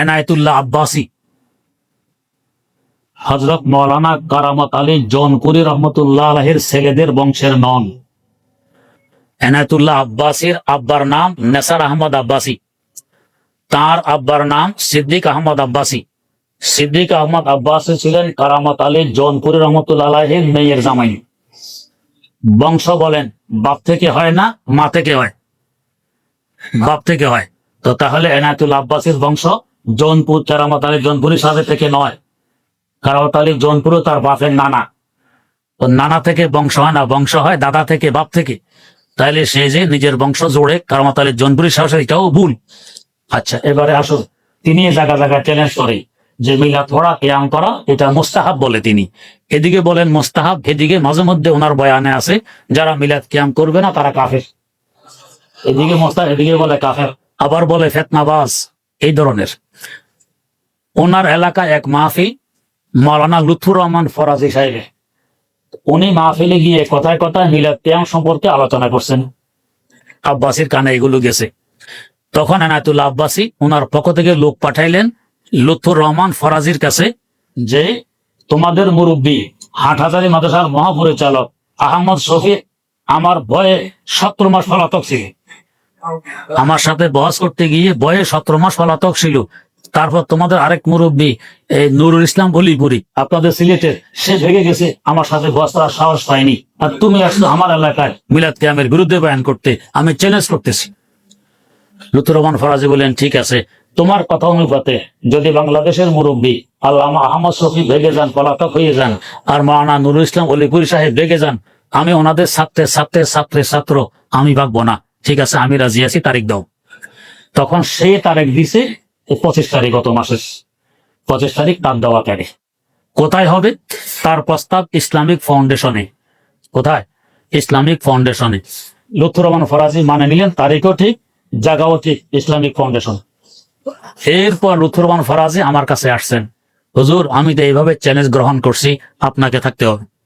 এনায়তুল্লাহ আব্বাসী। হজরত মৌলানা কারামত আলী জৌনপুরি রহমতুল্লাহ আলহের ছেলেদের বংশের নন। এনায়তুল্লাহ আব্বাসীর আব্বার নাম নেসার আহমদ আব্বাসী। তার আব্বার নাম সিদ্দিক আহমদ আব্বাসী। সিদ্দিক আহমদ আব্বাসী ছিলেন কারামত আলী জৌনপুরি রহমতুল্লাহ আলহের মেয়ের জামাই। বংশ বলেন, বাপ থেকে হয় না, মা থেকে হয়। বাপ থেকে হয়। তো তাহলে এনায়তুল আব্বাসীর বংশ জৌনপুর কারামত আলী জৌনপুরের সাথে থেকে নয়। কারামত আলী জৌনপুরও তার বাপের নানা। তো নানা থেকে বংশ হয় না, বংশ হয় দাদা থেকে, বাপ থেকে। তাইলে সে যে নিজের বংশ জোড়ে কারামত আলী জৌনপুরের সাহস এটাও ভুল। আচ্ছা এবারে আসুন। তিনি জায়গা জায়গায় চ্যালেঞ্জ করে যে মিলা পড়া কেয়াম করা, এটা মোস্তাহাব বলে তিনি। এদিকে বলেন মোস্তাহাব, এদিকে মাঝে মধ্যে ওনার বয়ানে আছে, যারা মিলাদ কিয়াম করবে না, তারা কাফের। এদিকে মোস্তা এদিকে বলে কাফের। আবার বলে ফেতনাবাজ। এই ধরনের। ওনার এলাকায় এক মাহফিল মৌলানা লুথুর রহমান ফরাজি সাহেব। উনি মাহফিলে গিয়ে কথায় কথায় মিলাদ কিয়াম সম্পর্কে আলোচনা করছেন। আব্বাসির কানে এগুলো গেছে। তখন এনায়তুল্লাহ আব্বাসী ওনার পক্ষ থেকে লোক পাঠাইলেন লুৎফুর রহমান ফরাজির কাছে যে, তোমাদের মুরব্বী হাটহাজারি মাদ্রাসার মহাপরিচালক আহমদ শফি আমার ভয়ে সতেরো মাস পলাতক ছিল আমার সাথে বহস করতে গিয়ে বয়ে সতেরো মাস পলাতক ছিল। তারপর তোমাদের আরেক মুরব্বী নুরুল ইসলাম বলিপুরি আপনাদের সিলেটের, সে ভেগে গেছে। আমার সাথে বহস করার সাহস পায়নি। আর তুমি আসলে আমার এলাকায় মিলাদ কিয়ামের বিরুদ্ধে বয়ান করতে, আমি চ্যালেঞ্জ করতেছি। ফরাজি বলেন, ঠিক আছে, তোমার কথা অনুপাতে যদি বাংলাদেশের মুরব্বী আল্লামা আহমদ শফি ভেগে যান, পলাতক হয়ে যান, আর মাওলানা নুরুল ইসলাম অলিপুরি সাহেব ভেগে যান, আমি ওনাদের ছাত্রে ছাত্রে ছাত্রে, ছাত্র, আমি ভাববো না। ঠিক আছে, আমি রাজি আছি, তারিখ দাও। তখন সে তারিখ দিছে পঁচিশ তারিখ, গত মাসের পঁচিশ তারিখ তার দেওয়া তারিখ। কোথায় হবে? তার প্রস্তাব ইসলামিক ফাউন্ডেশনে। কোথায়? ইসলামিক ফাউন্ডেশনে। লুৎফুর রহমান ফরাজি মানে নিলেন, তারিখও ঠিক, জায়গাও ঠিক, ইসলামিক ফাউন্ডেশন। এরপর লুৎফুর রহমান ফরাজি আমার কাছে আসছেন। হুজুর, আমি তো এইভাবে চ্যালেঞ্জ গ্রহণ করছি, আপনাকে থাকতে হবে।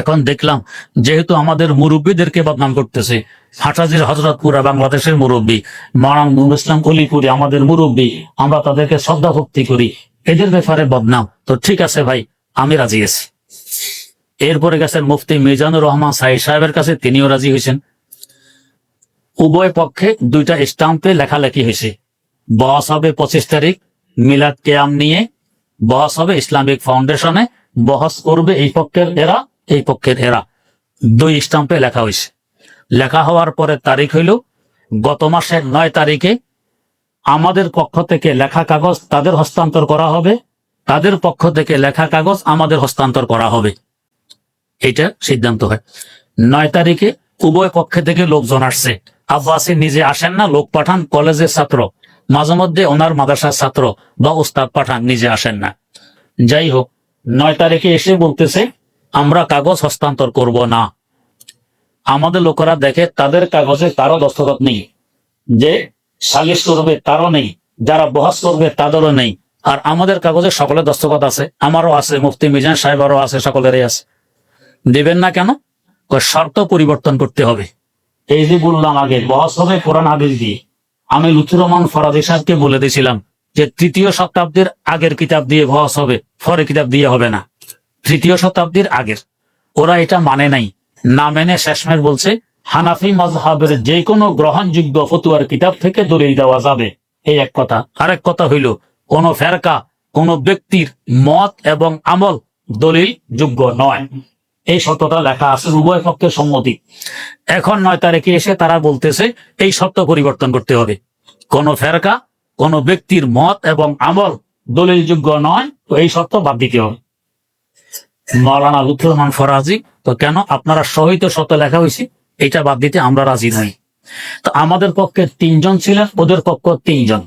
এখন দেখলাম, যেহেতু আমাদের মুরব্বীদেরকে বদনাম করতেছে, হাটাজির হজরতপুরা বাংলাদেশের মুরব্বী, মারাম ইসলাম অলিপুরি আমাদের মুরব্বী, আমরা তাদেরকে শ্রদ্ধা ভক্তি করি, এদের ব্যাপারে বদনাম। তো ঠিক আছে ভাই, আমি রাজি আছি। এরপরে গেছেন মুফতি মিজানুর রহমান সাহি সাহেবের কাছে, তিনিও রাজি হয়েছেন। উভয় পক্ষে দুইটা স্টাম্পে লেখালেখি হয়েছে। বস হবে পঁচিশ তারিখ মিলাদ কেয়াম নিয়ে, বস হবে ইসলামিক ফাউন্ডেশনে বহস করবে এই পক্ষের এরা, এই পক্ষের এরা। দুই স্টাম্পে লেখা হয়েছে লেখা হওয়ার পরে তারিখ হইল গত মাসের নয় তারিখে আমাদের পক্ষ থেকে লেখা কাগজ তাদের হস্তান্তর করা হবে। তাদের পক্ষ থেকে লেখা কাগজ আমাদের হস্তান্তর করা হবে। এটা সিদ্ধান্ত হয়। নয় তারিখে উভয় পক্ষে থেকে লোকজন আসছে। আব্বাসী নিজে আসেন না, লোক পাঠান, কলেজের ছাত্র। মাঝে মধ্যে ওনার মাদ্রাসার ছাত্র বা উস্তাদ পাঠান, নিজে আসেন না। যাই হোক নয় তারিখে এসে বলতেছে, আমরা কাগজ হস্তান্তর করব না। আমাদের লোকেরা দেখে তাদের কাগজে কারও দস্তখত নেই, যে সালিশ করবে তারও নেই, যারা বহাস করবে তাদেরও নেই। আর আমাদের কাগজে সকলের দস্তখত আছে, আমারও আছে, মুফতি মিজান সাহেবারও আছে, সকলেরই আছে। দেবেন না কেন? শর্ত পরিবর্তন করতে হবে। এই যে বললাম আগে, বহস হবে কোরআন হাদিস দিয়ে। আমি লুথুর রহমান ফরাজি সাহেবকে বলে দিয়েছিলাম যে তৃতীয় শতাব্দীর আগের কিতাব দিয়ে বহস হবে পরে কিতাব দিয়ে হবে না। তৃতীয় শতাব্দীর আগের। ওরা এটা মানে নাই। না মেনে শেষমেশ বলছে, হানাফি মজহাবের যে কোনো গ্রহণযোগ্য ফতুয়ার কিতাব থেকে দলিল দেওয়া যাবে। এই এক কথা। আরেক কথা হইল, কোন ফেরকা, কোন ব্যক্তির মত এবং আমল দলিল যোগ্য নয়। এই সত্যটা লেখা আছে উভয় পক্ষের সম্মতি। এখন নয় তারিখে এসে তারা বলতেছে, এই সত্য পরিবর্তন করতে হবে। কোন ফেরকা কোন ব্যক্তির মত এবং আমল দলিলযোগ্য নয়, তো এই সত্য বাদ দিতে হবে। মৌলানা লুৎফুর রহমান ফরাজি, তো কেন আপনারা সহিত সত্য লেখা হয়েছে, এটা বাদ দিতে আমরা রাজি নই। তো আমাদের পক্ষে তিনজন ছিলেন, ওদের পক্ষ তিনজন।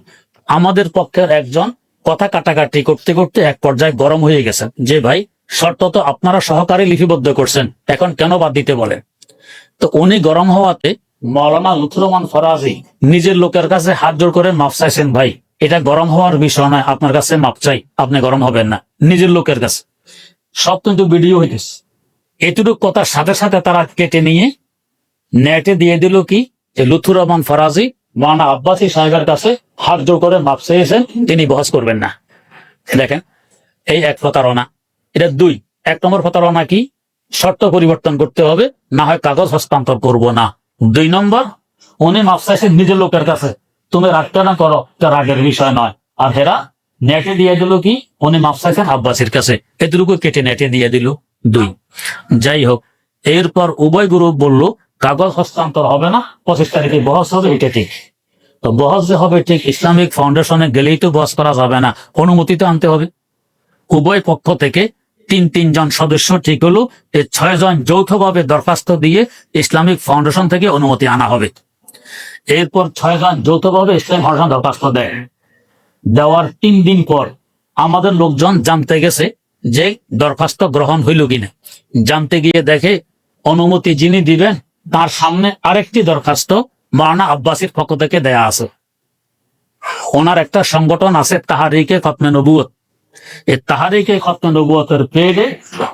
আমাদের পক্ষের একজন কথা কাটাকাটি করতে করতে এক পর্যায়ে গরম হয়ে গেছেন যে ভাই, শর্ত তো আপনারা সহকারে লিপিবদ্ধ করছেন, এখন কেন বাদ দিতে বলেন? তো উনি গরম হওয়াতে মৌলানা লুৎফুর রহমান ফরাজি নিজের লোকের কাছে হাত জোর করে মাপ চাইছেন ভাই। এটা গরম হওয়ার বিষয় নয়, আপনার কাছে মাপ চাই, আপনি গরম হবেন না, নিজের লোকের কাছে। সব কিন্তু ভিডিও হইতেছে এটুকু কথার সাথে সাথে তারা কেটে নিয়ে নেটে দিয়ে দিল কি, যে লুথুর রহমান ফরাজি মানা আব্বাসী সাহেবের কাছে হাত জোর করে মাপ চেয়েছেন, তিনি বহস করবেন না। দেখেন, এই এক প্রতারণা। এটা দুই, এক নম্বর প্রতারণা কি, শর্ত পরিবর্তন করতে হবে, না হয় কাগজ হস্তান্তর করব না। দুই নম্বর, উনি মাপ নিজের লোকের কাছে, তুমি রাগটা না করো, এটা রাগের বিষয় নয়। আর হেরা নেটে দিয়ে দিল কি? উনি মাপ চাইছেন আব্বাসীর কাছে। এটুকু কেটে নেটে দিয়ে দিল দুই। যাই হোক, এরপর উভয় গ্রুপ বলল, কাগজ হস্তান্তর হবে না, পঁচিশ তারিখে বহস হবে, এটা ঠিক। তো বহস যে হবে ঠিক, ইসলামিক ফাউন্ডেশনে গেলেই তো বহস করা যাবে না, অনুমতি তো আনতে হবে। উভয় পক্ষ থেকে তিন তিনজন সদস্য ঠিক হলো এই ছয়জন যৌথভাবে দরখাস্ত দিয়ে ইসলামিক ফাউন্ডেশন থেকে অনুমতি আনা হবে। এরপর ছয়জন যৌথভাবে ইসলামিক ফাউন্ডেশন দরখাস্ত দেয়। দেওয়ার তিন দিন পর আমাদের লোকজন জানতে গেছে যে দরখাস্ত গ্রহণ হইল কিনা। জানতে গিয়ে দেখে অনুমতি যিনি দিবেন, তার সামনে আরেকটি দরখাস্ত মারানা আব্বাসীর পক্ষ থেকে দেয়া আছে। ওনার একটা সংগঠন আছে তাহারিকে খতমে নবুয়ত এই তাহারিকে নবুয়তের পেয়ে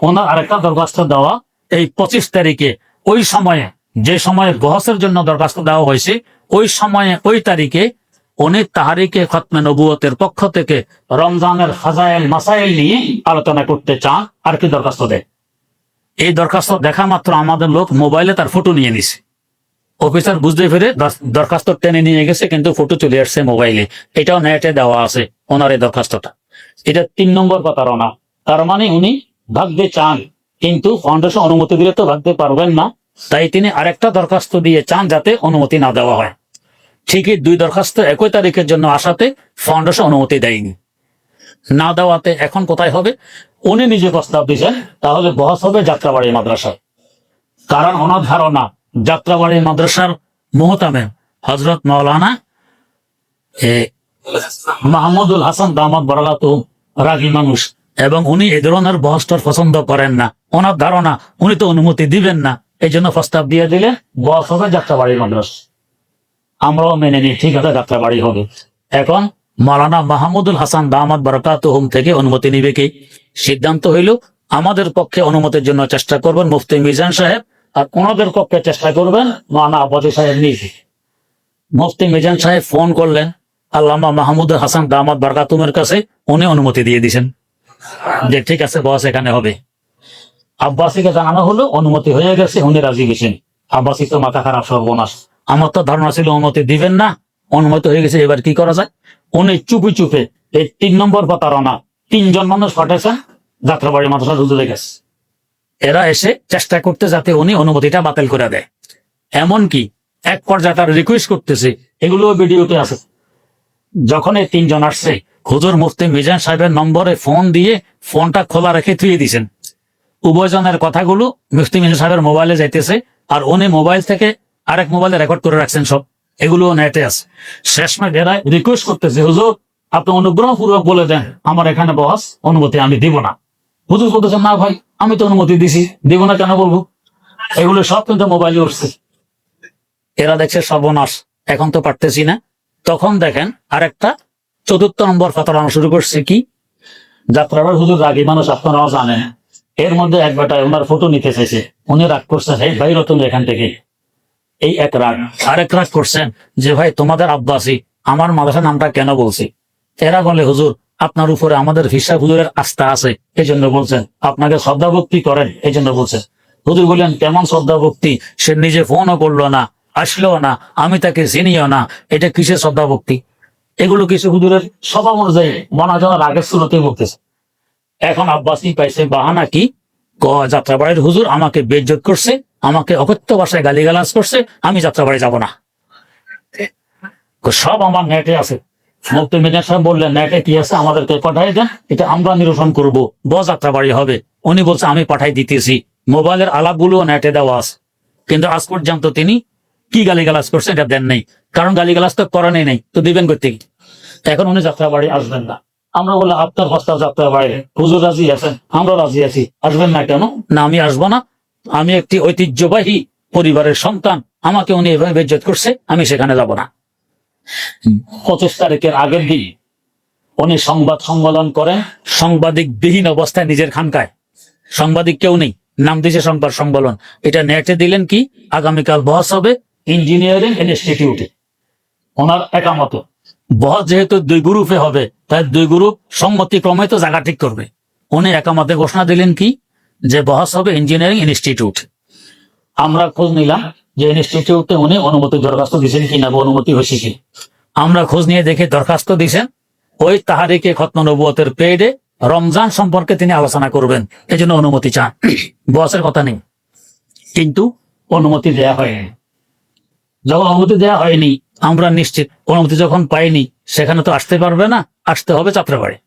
ওনার আরেকটা দরখাস্ত দেওয়া এই পঁচিশ তারিখে। ওই সময়ে, যে সময়ে বহসের জন্য দরখাস্ত দেওয়া হয়েছে, ওই সময়ে, ওই তারিখে উনি তাহারিকে খতমে নবুয়তের পক্ষ থেকে রমজানের ফাজাইল, মাসাইল নিয়ে আলোচনা করতে চান আর কি দরখাস্ত দেয়। এই দরখাস্ত দেখা মাত্র আমাদের লোক মোবাইলে তার ফটো নিয়ে নিছে। অফিসার বুঝতে পেরে দরখাস্ত টেনে নিয়ে গেছে, কিন্তু ফটো চলে আসছে মোবাইলে। এটাও নেটে দেওয়া আছে, ওনার এই দরখাস্তটা। এটা তিন নম্বর প্রতারণা তার মানে উনি ভাগতে চান, কিন্তু ফাউন্ডেশন অনুমতি দিলে তো ভাগতে পারবেন না। তাই তিনি আরেকটা দরখাস্ত দিয়ে চান যাতে অনুমতি না দেওয়া হয়। ঠিকই দুই দরখাস্ত একই তারিখের জন্য আসাতে ফাউন্ডেশন অনুমতি দেয়নি। না দেওয়াতে এখন কোথায় হবে? উনি নিজে প্রস্তাব দিয়েছেন, তাহলে বহস হবে যাত্রাবাড়ি মাদ্রাসায়। কারণ ওনার ধারণা, যাত্রাবাড়ি মাদ্রাসার মোহতামেম হজরত মৌলানা মাহমুদুল হাসান দামাদ বরালাত রাগী মানুষ। এবং উনি এ ধরনের বহস্তর পছন্দ করেন না। ওনার ধারণা, উনি তো অনুমতি দিবেন না। এই জন্য প্রস্তাব দিয়ে দিলে বস হবে যাত্রাবাড়ি মাদ্রাসা আমরাও মেনে নিই, ঠিক আছে, যাত্রাবাড়ি হবে। এখন মালানা মাহমুদুল হাসান দামাদ বরকাত হোম থেকে অনুমতি নিবে কি? সিদ্ধান্ত হইল, আমাদের পক্ষে অনুমতির জন্য চেষ্টা করবেন মুফতি মিজান সাহেব, আর ওনাদের পক্ষে চেষ্টা করবেন মানা আব্বাসী সাহেব নিজে। মুফতি মিজান সাহেব ফোন করলেন আল্লামা মাহমুদুল হাসান দামাদ বরকাতুমের কাছে উনি অনুমতি দিয়ে দিয়েছেন যে ঠিক আছে, বস, এখানে হবে। আব্বাসীকে জানানো হলো, অনুমতি হয়ে গেছে, উনি রাজি গেছেন আব্বাসী তো মাথা খারাপ সর্বনাশ। আমার তো ধারণা ছিল অনুমতি দিবেন না, অনুমতি হয়ে গেছে, এবার কি করা যায়? উনি চুপি চুপে এই তিন নম্বর প্রতারণা, তিনজন মানুষ পাঠাইছেন যাত্রাবাড়ি মাদ্রাসা হুজুরে গেছে। এরা এসে চেষ্টা করতে যাতে উনি অনুমতিটা বাতিল করে দেয়। এমনকি এক পর্যায়ে তার রিকোয়েস্ট করতেছে এগুলো ভিডিওতে আছে। যখন এই তিনজন আসছে, হুজুর মুফতি মিজান সাহেবের নম্বরে ফোন দিয়ে ফোনটা খোলা রেখে থুয়ে দিয়েছেন। উভয়জনের কথাগুলো মুফতি মিজান সাহেবের মোবাইলে যাইতেছে আর উনি মোবাইল থেকে আরেক মোবাইলে রেকর্ড করে রাখছেন সব। এগুলো নেটে আছে। শেষমে ডেরায় রিকোয়েস্ট করতেছে, হুজুর, আপনি অনুগ্রহপূর্বক বলে দেন, আমার এখানে বস অনুমতি আমি দিব না। হুজুর বলতেছেন না ভাই, আমি তো অনুমতি দিছি, দিব না কেন বলব? এগুলো সব কিন্তু মোবাইলে উঠছে। এরা দেখছে সর্বনাশ, এখন তো পারতেছি না। তখন দেখেন আরেকটা চতুর্থ নম্বর প্রতারণা শুরু করছে কি? যাত্রাবার হুজুর রাগী মানুষ, আপনারাও জানেন। এর মধ্যে এক বেটায় ওনার ফটো নিতে চাইছে। উনি রাগ করছে হে ভাই রতন এখান থেকে। এই এক রাগ। আরেক রাগ করছেন, যে ভাই, তোমাদের আব্বাসী আমার মাদ্রাসা নামটা কেন বলছি? এরা বলে, হুজুর, আপনার উপরে আমাদের হিসাব হুজুরের আস্থা আছে। এই জন্য বলছেন, আপনাকে শ্রদ্ধা ভক্তি করেন। এই জন্য বলছেন। হুজুর বললেন, কেমন শ্রদ্ধা ভক্তি সে নিজে ফোনও করল না। আসলো না, আমি তাকে চিনিও না। এটা কিসের শ্রদ্ধা ভক্তি এগুলো কিছু হুজুরের স্বভাব অনুযায়ী মনা জনের আগের শুরুতে বলতেছে। এখন আব্বাসী পাইছে বাহানা কি? যাত্রাবাড়ির হুজুর আমাকে বেজ্জত করছে, আমাকে অকথ্য ভাষায় গালিগালাজ করছে, আমি যাত্রাবাড়ি যাব না। সব আমার নেটে আছে। মুক্তি মিজান সাহেব বললেন, নেটে কি আছে? আমাদেরকে পাঠাই দেন, এটা আমরা নিরসন করব। ব যাত্রাবাড়ি হবে। উনি বলছে, আমি পাঠাই দিতেছি। মোবাইলের আলাপগুলো নেটে দেওয়া আছে। কিন্তু আজ পর্যন্ত তিনি কি গালিগালাজ করছে এটা দেন নাই। কারণ গালিগালাজ তো করানোই নাই, তো দিবেন করতে কি এখন উনি যাত্রাবাড়ি আসবেন না। আমরা বললাম, আপনার প্রস্তাব যাত্রাবাড়ি হুজুর রাজি আছেন? আমরা রাজি আছি। আসবেন না কেন? না, আমি আসব না। আমি একটি ঐতিহ্যবাহী পরিবারের সন্তান। আমাকে উনি এভাবে বেজ্জত করছে, আমি সেখানে যাব না। পঁচিশ তারিখের আগের দিন উনি সংবাদ সম্মেলন করেন। সাংবাদিক বিহীন অবস্থায় নিজের খানকায়। সাংবাদিক কেউ নেই। নাম দিয়েছে সংবাদ সম্মেলন। এটা নেটে দিলেন কি? আগামীকাল বস হবে। ইঞ্জিনিয়ারিং ইনস্টিটিউটে। ওনার একামত। বহস যেহেতু দুই গ্রুপে হবে, তাই দুই গ্রুপ সম্মতি ক্রমে তো জায়গা ঠিক করবে। উনি একামতে ঘোষণা দিলেন কি? যে বহস হবে ইঞ্জিনিয়ারিং ইনস্টিটিউট। আমরা খোঁজ নিলাম যে ইনস্টিটিউটে উনি অনুমতি দরখাস্ত দিয়েছেন কি না অনুমতি হয়েছে কি। আমরা খোঁজ নিয়ে দেখে দরখাস্ত দিয়েছেন ওই তাহারিকে খতম নবুয়তের পেডে রমজান সম্পর্কে তিনি আলোচনা করবেন। এই জন্য অনুমতি চান। বসের কথা নেই। কিন্তু অনুমতি দেয়া হয়নি। যখন অনুমতি দেওয়া হয়নি। আমরা নিশ্চিত, অনুমতি যখন পাইনি, সেখানে তো আসতে পারবে না, আসতে হবে যাত্রাবাড়ি।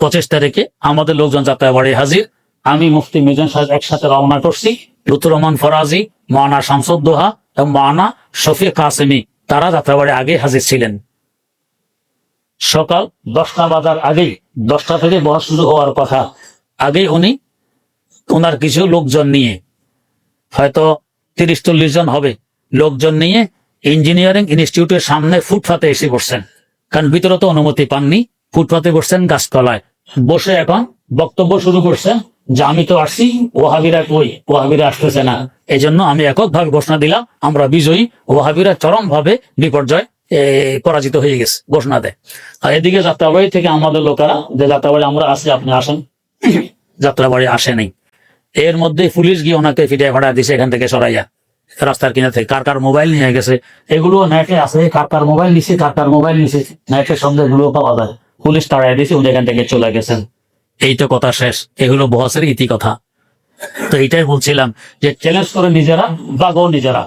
পঁচিশ তারিখে আমাদের লোকজন যাত্রাবাড়ি হাজির। আমি মুফতি মিজান সাহেব একসাথে রওনা করছি। লুতুর রহমান ফরাজি, মানা শামসুদ্দোহা এবং মানা শফি কাসেমি, তারা যাত্রাবাড়ি আগে হাজির ছিলেন। সকাল দশটা বাজার আগেই, দশটা থেকে বহস শুরু হওয়ার কথা। আগেই উনি ওনার কিছু লোকজন নিয়ে, হয়তো তিরিশ চল্লিশ জন হবে। লোকজন নিয়ে ইঞ্জিনিয়ারিং ইনস্টিটিউটের সামনে ফুটপাতে এসে বসছেন। কারণ ভিতরে তো অনুমতি পাননি, ফুটপাতে বসছেন গাছতলায়। বসে এখন বক্তব্য শুরু করছেন যে আমি তো আসছি, ওহাবিরা কই? ওহাবিরা আসতেছে না। এই জন্য আমি এককভাবে ঘোষণা দিলাম, আমরা বিজয়ী। ওহাবিরা চরম ভাবে বিপর্যয় পরাজিত হয়ে গেছে ঘোষণা দেয়। আর এদিকে যাত্রাবাড়ি থেকে আমাদের লোকেরা, যে যাত্রাবাড়ি আমরা আসি আপনি আসেন। যাত্রাবাড়ি আসেনি এর মধ্যে পুলিশ গিয়ে ওনাকে ফিটে ভাড়া দিছে এখান থেকে সরাইয়া। রাস্তার কিনা থেকে কার কার মোবাইল নিয়ে গেছে, এগুলো নেটে আছে, কার কার মোবাইল নিছে, কার কার মোবাইল নিছে নাইটের সঙ্গে এগুলো পাওয়া যায়। পুলিশ তাড়াই দিছে, উনি এখান থেকে চলে গেছেন। এই তো কথা শেষ, এগুলো বহসের ইতি কথা তো এইটাই বলছিলাম, যে চ্যালেঞ্জ করে নিজেরা বাগো নিজেরা।